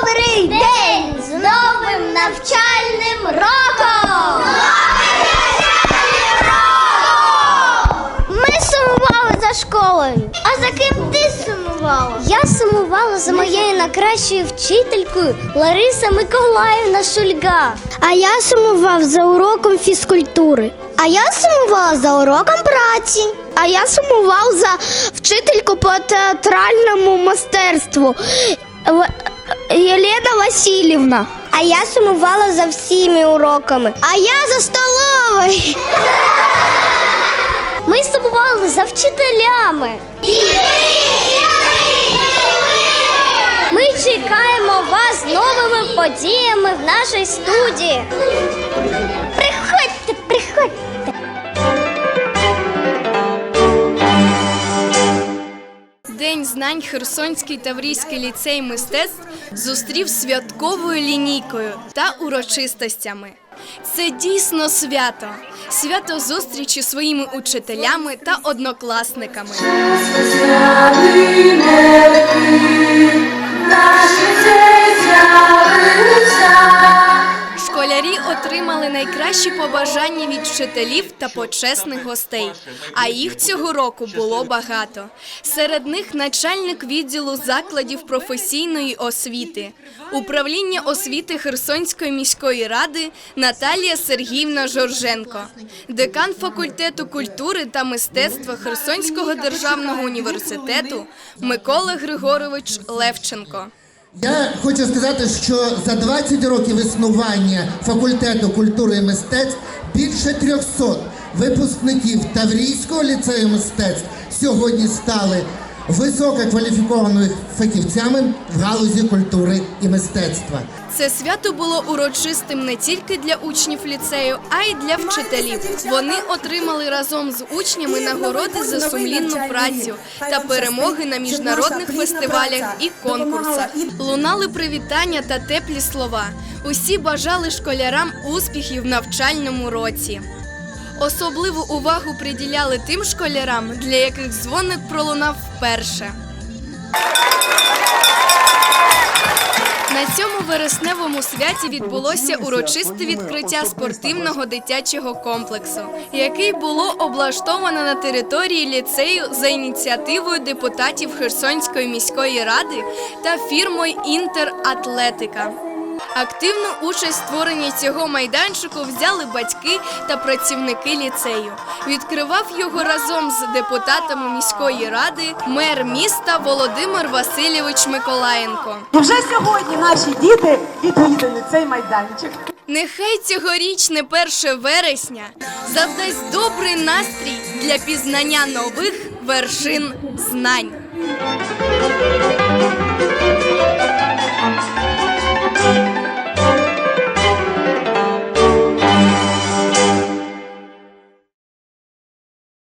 добрий день з новим навчальним роком! Ми сумували за школою. А за ким ти сумувала? Я сумувала за моєю найкращою вчителькою Лариса Миколаївна Шульга. А я сумував за уроком фізкультури. А я сумувала за уроком праці. А я сумував за вчительку по театральному мистецтву. Єлена Васильівна. А я сумувала за всіми уроками. А я за столовою. Ми сумували за вчителями. Ми чекаємо вас з новими подіями в нашій студії. Знань Херсонський Таврійський ліцей мистецтв зустрів святковою лінійкою та урочистостями. Це дійсно свято, свято зустрічі своїми учителями та однокласниками. Отримали найкращі побажання від вчителів та почесних гостей. А їх цього року було багато. Серед них начальник відділу закладів професійної освіти, управління освіти Херсонської міської ради Наталія Сергіївна Жорженко, декан факультету культури та мистецтва Херсонського державного університету Микола Григорович Левченко. Я хочу сказати, що за 20 років існування факультету культури і мистецтв більше 300 випускників Таврійського ліцею мистецтв сьогодні стали висококваліфікованими фахівцями в галузі культури і мистецтва. Це свято було урочистим не тільки для учнів ліцею, а й для вчителів. Вони отримали разом з учнями нагороди за сумлінну працю та перемоги на міжнародних фестивалях і конкурсах. Лунали привітання та теплі слова. Усі бажали школярам успіхів в навчальному році. Особливу увагу приділяли тим школярам, для яких дзвоник пролунав вперше. На цьому вересневому святі відбулося урочисте відкриття спортивного дитячого комплексу, який було облаштовано на території ліцею за ініціативою депутатів Херсонської міської ради та фірмою Інтератлетика. Активну участь в створенні цього майданчику взяли батьки та працівники ліцею. Відкривав його разом з депутатами міської ради мер міста Володимир Васильович Миколаєнко. Вже сьогодні наші діти відвідали цей майданчик. Нехай цьогорічне 1 вересня завдасть добрий настрій для пізнання нових вершин знань.